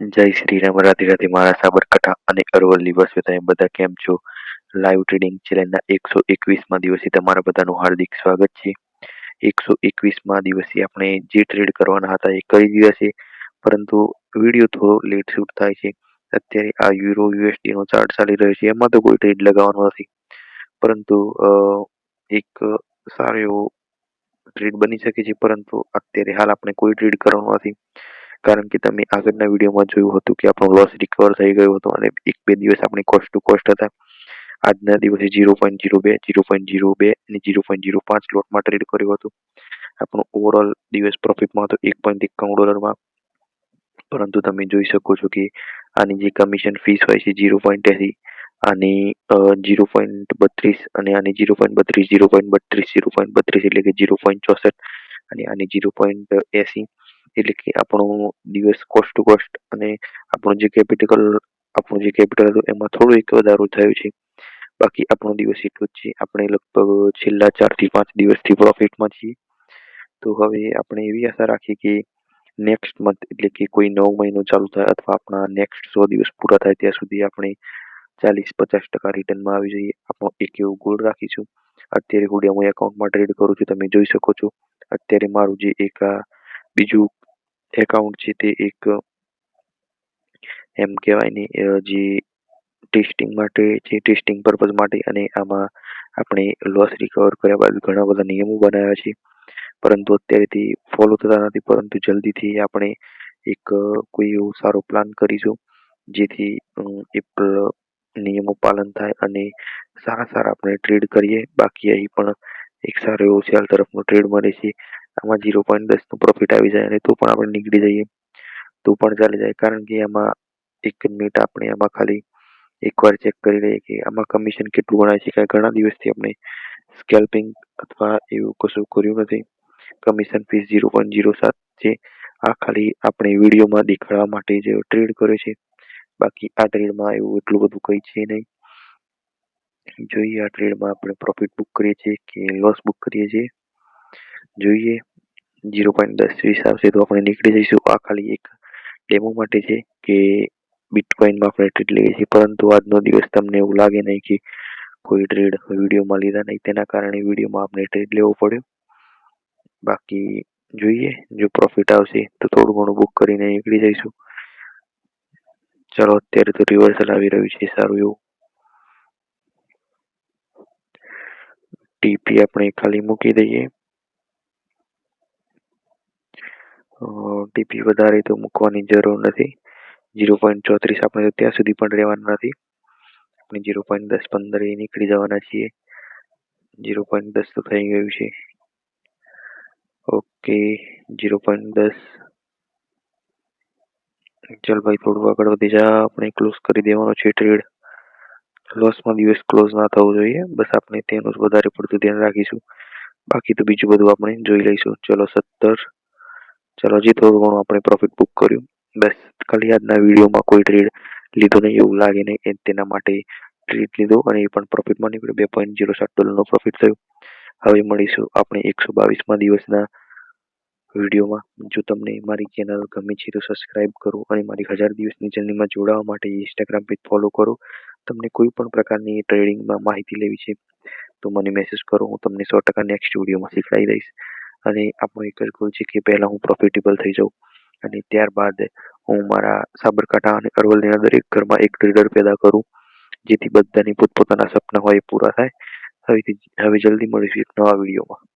જય શ્રી રામ, રાધે રાધે. મારા સાબરકાંઠા અને અરવલ્લી વસે તમે બધા કેમ છો? લાઈવ ટ્રેડિંગ ચેલેન્જના એકસો એકવીસમાં દિવસે તમારા બધાનું હાર્દિક સ્વાગત છે. એકસો એકવીસમાં દિવસે આપણે જે ટ્રેડ કરવાના હતા એ કરી દીધા છે. પરંતુ વીડિયો થોડો લેટ શૂટ થાય છે. અત્યારે આ યુરો યુએસડી નો ચાર્ટ ચાલી રહ્યો છે. એમાં તો કોઈ ટ્રેડ લગાવવાનો નથી. પરંતુ એક સારો એવો ટ્રેડ બની શકે છે. પરંતુ અત્યારે હાલ આપણે કોઈ ટ્રેડ કરવાનો નથી. કારણ કે તમે આગળના વિડીયોમાં જોયું હતું કે આપણો લોસ રિકવર થઈ ગયો હતો અને એક બે દિવસ આપણી કોસ્ટ ટુ કોસ્ટ હતા આજના દિવસે જીરો પોઈન્ટ જીરો બે જીરો પોઈન્ટ જીરો બે અને જીરો પોઈન્ટ જીરો પાંચ લોટમાં ટ્રેડ કર્યું હતું આપણો ઓવરઓલ દિવસ પ્રોફિટમાં હતો એક પોઈન્ટ એકાણું ડોલરમાં પરંતુ તમે જોઈ શકો છો કે આની જે કમિશન ફીસ હોય છે જીરો પોઈન્ટ એસી આની જીરો પોઈન્ટ બત્રીસ અને આની જીરો પોઈન્ટ બત્રીસ જીરો પોઈન્ટ બત્રીસ જીરો પોઈન્ટ બત્રીસ એટલે કે જીરો પોઈન્ટ ચોસઠ અને આની જીરો પોઈન્ટ એસી એટલે કે આપણો દિવસ કોસ્ટ ટુ કોસ્ટ અને આપણું જે કેપિટલ આપણું જે કેપિટલ હતું, એમાં થોડું એક વધારો થયો છે. બાકી આપણો દિવસ એટલો જ છે. આપણે લગભગ છેલ્લા ચારથી પાંચ દિવસથી પ્રોફિટમાં છીએ. તો હવે આપણે એવી આશા રાખીએ કે નેક્સ્ટ મંથ એટલે કે કોઈ નવ મહિનો ચાલુ થાય અથવા આપણા નેક્સ્ટ સો દિવસ પૂરા થાય ત્યાં સુધી આપણે ચાલીસ પચાસ ટકા રિટર્નમાં આવી જઈએ. આપણો એક એવું ગોલ રાખીશું. અત્યારે હું ડેમો એકાઉન્ટમાં ટ્રેડ કરું છું. તમે જોઈ શકો છો. અત્યારે મારું જે એક બીજું એકાઉન્ટ છે તે એક, એમ કહેવાય ને જે ટેસ્ટિંગ માટે, જે ટેસ્ટિંગ પર્પઝ માટે અને આમાં આપણે લોસ રિકવર કર્યા બાદ ઘણા બધા નિયમો બનાવ્યા છે. પરંતુ અત્યારેથી ફોલો થતા નથી, પરંતુ જલ્દીથી આપણે એક, કોઈ એવો સારો પ્લાન કરીશું, જેથી એ નિયમો પાલન થાય અને સારા સારા આપણે ટ્રેડ કરીએ. બાકી અહીં પણ એક સારો એવો સેલ તરફનો ટ્રેડ મળે છે. આમાં ઝીરો પોઈન્ટ દસનું પ્રોફિટ આવી જાય અને તો પણ આપણે નીકળી જઈએ. તો પણ ચાલી જાય. કારણ કે એમાં એક મિનિટ આપણે એમાં ખાલી એકવાર ચેક કરી લઈએ કે આમાં કમિશન કેટલું ગણાય છે. કારણ ઘણા દિવસથી આપણે સ્કેલ્પિંગ અથવા એવું કશું કર્યું નથી. Commission fees zero point zero સાત છે. આ ખાલી આપણે વિડીયોમાં દેખાડવા માટે જે ટ્રેડ કર્યો છે. બાકી આ ટ્રેડમાં એવું એટલું બધું કંઈ છે નહીં. જોઈએ આ ટ્રેડમાં આપણે પ્રોફિટ બુક કરીએ છીએ કે લોસ બુક કરીએ છીએ. જોઈએ. જીરો પોઈન્ટ દસ વીસ આવશે તો આપણે નીકળી જઈશું આ ખાલી એક ડેમો માટે છે કે બિટકોઇનમાં આપણે ટ્રેડ લઈએ છીએ. પરંતુ આજનો દિવસ તમને એવું લાગે નહીં કે કોઈ ટ્રેડ વિડીયોમાં લીધા નહીં. તેના કારણે વિડીયોમાં આપણે ટ્રેડ લેવો પડ્યો. બાકી જોઈએ, જો પ્રોફિટ આવશે તો થોડું ઘણું બુક કરીને નીકળી જઈશું. ચલો, અત્યારે તો રિવર્સલ આવી રહ્યું છે, સારું એવું. ટીપી આપણે ખાલી મૂકી દઈએ. ટીપી વધારે તો મૂકવાની જરૂર નથી. જીરો પોઈન્ટ ચોત્રીસ આપણે ત્યાં સુધી પણ રહેવાનું નથી. આપણે જીરો પોઈન્ટ દસ પંદર એ નીકળી જવાના છીએ. જીરો પોઈન્ટ દસ તો થઈ ગયું છે. ઓકે જીરો પોઈન્ટ દસ. ચાલ ભાઈ, થોડું આગળ વધી જા. આપણે ક્લોઝ કરી દેવાનો છે ટ્રેડ લોસમાં દિવસ ક્લોઝ ના થવું જોઈએ. બસ આપણે તેનું જ વધારે પડતું ધ્યાન રાખીશું. બાકી તો બીજું બધું આપણે જોઈ લઈશું. ચલો, સત્તર. ચલો હજી થોડું ઘણું આપણે પ્રોફિટ બુક કર્યું. બસ, ખાલી આજના વિડીયોમાં કોઈ ટ્રેડ લીધો નહીં એવું લાગે નહીં તેના માટે ટ્રેડ લીધો અને એ પણ પ્રોફિટમાં નીકળ્યો. બે પોઈન્ટ જીરો સાત ડોલરનો પ્રોફિટ થયો. હવે મળીશું આપણે એકસો બાવીસમાં દિવસના વિડીયોમાં. જો તમને મારી ચેનલ ગમે છે તો સબસ્ક્રાઇબ કરો અને મારી હજાર દિવસની જર્નીમાં જોડાવા માટે ઇન્સ્ટાગ્રામ પેજ ફોલો કરો. તમને કોઈ પણ પ્રકારની ટ્રેડિંગમાં માહિતી લેવી છે તો મને મેસેજ કરો. હું તમને સો ટકા નેક્સ્ટ વિડીયોમાં શીખવાડી દઈશ. અને આપણો એક જ ગોલ છે કે પહેલાં હું પ્રોફિટેબલ થઈ જાઉં. અને ત્યારબાદ હું મારા સાબરકાંઠા અને અરવલ્લીના દરેક ઘરમાં એક ટ્રેડર પેદા કરું, જેથી બધાની પોતપોતાના સપના હોય એ પૂરા થાય. હવે હવે જલ્દી મળીશું એક નવા વિડીયોમાં.